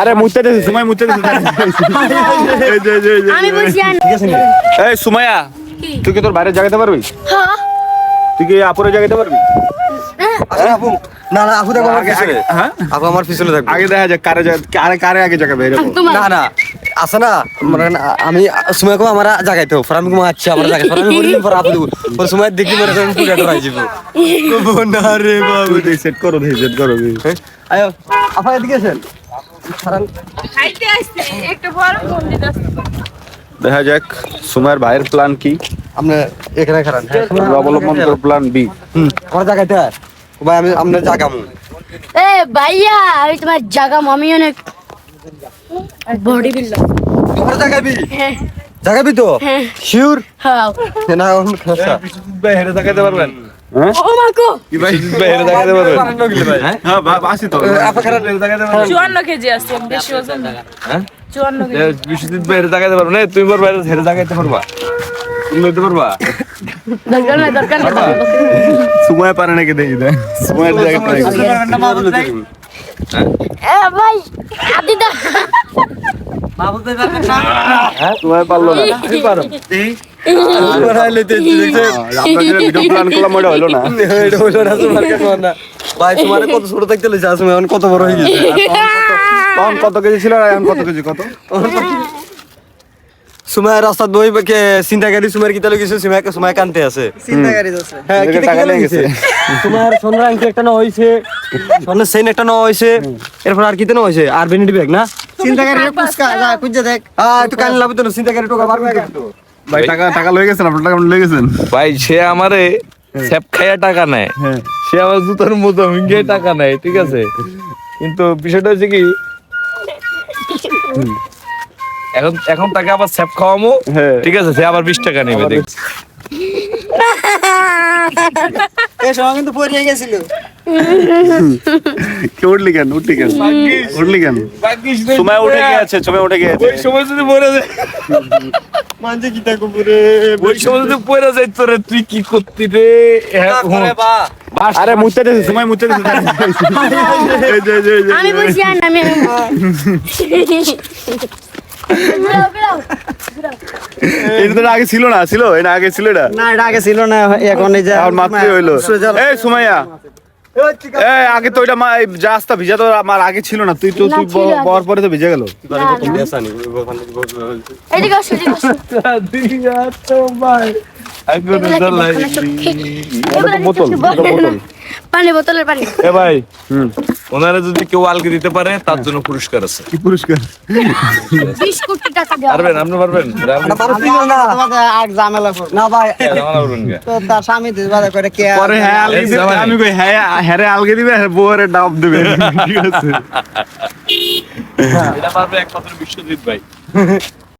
আরে মুতে সুমাই মুতে দিছে এই যে, যে, যে, আমি বলছি আর এই সুমাইয়া তুই কি তোর বাইরে জাগাতে পারবি? হ্যাঁ। তুই কি আপুরে জাগাতে পারবি? আরে আপু না না আপু দেখো আমার পিছনে। হ্যাঁ? আপু আমার পিছনে থাকবে আগে দেখা যাক কারে কারে কারে আগে জাগাবে এরকম। না না আছে না মানে না, আমি সময় আমার জাগাইতে হোক আমি কো আচ্ছা আমার আমি বলি পর আপু দেবো পর সময় দেখি মরে আমি পুরো ডরাই যাব না রে বাবু সেট করো সেট করো। আয়ো আপা এদিকে দেখা যাক সুমাইয়ের ভাইয়ের প্ল্যান কি? আপনি এখানে খারান অবলম্বন করে প্ল্যান বি আমার হয়। ও ভাই আমি আপনার জাগামু। এ ভাইয়া আমি তোমার জায়গা মামি অনেক বডি বিল্ডার আমার জাগাবি? হ্যাঁ। জাগাবি তো? হ্যাঁ। শিওর হ্যাঁ। না এখন খাসা। ভাই হেরে জাগাতে পারবেন? হ্যাঁ? কি হ্যাঁ? না। না। তুমি হেরে জাগাতে পারবা। লইতে পারবা? দরকার নাই দরকার নাই। সময় পারে নাকি দেখি দেখ। সময় জাগাতে এ ভাই আদি দা। সময় পারল না। না কত হয়ে আর কেজি কত সুমায় সুমায় কানতে আছে হ্যাঁ। সোনার একটা না হইছে সোনার চেইন একটা না হইছে এরপর আর কিতা না আর বেনিটি ব্যাগ না যা কুচে দেখ হ্যাঁ একটু কান লাভ তো না চিন্তাকারী টোকা পারবে ভাই টাকা টাকা লয়ে গেছেন আপনার টাকা লয়ে গেছেন? ভাই সে আমারে স্যাপ খাইয়া টাকা নেয়। হ্যাঁ। সে আমার জুতার মতো মিঙ্গে টাকা নেয় ঠিক আছে? কিন্তু বিষয়টা হচ্ছে কি এখন এখন তাকে আবার স্যাপ খাওয়ামো হ্যাঁ। ঠিক আছে? সে আবার বিশ টাকা নেবে দেখ এই সময় কিন্তু পড়ে গেছিল। কে উঠলি কেন? উঠলি কেন? উঠলি কেন? সময় উঠে গিয়েছে সময় উঠে গিয়েছে ওই সময় যদি পড়ে যায়। মানছে কিতা কুপুরে ওই সময় যদি পড়ে যায় তোরে তুই কি করতি রে? হ্যাঁ, আরে মুতে দিছে সময় মুতে দিছে। আমি আর আমি। এটা আগে ছিল না ছিল? এটা আগে ছিল এটা? না এটা আগে ছিল না এখন এই যে আর মাত্রই হইল। এই সুমাইয়া। আগে তো ওইটা এই রাস্তা ভিজা তো আমার আগে ছিল না। তুই তো তুই। বর পরে তো ভিজে গেল। পানি বোতলের পানি। এ ভাই হুম। ওনারা যদি কেউ আলকে দিতে পারে তার জন্য পুরস্কার আছে। কি পুরস্কার? বিশ কোটি টাকা দেওয়া পারবেন আপনি পারবেন। আর ঝামেলা না। ভাই। তো তার স্বামী বাধা করে কে পরে হ্যাঁ দিবে। আমি কই হ্যাঁ হ্যাঁ আলগে দিবে হ্যাঁ বউরে ডাব দিবে। ঠিক আছে। এটা পারবে একমাত্র বিশ্বজিৎ ভাই।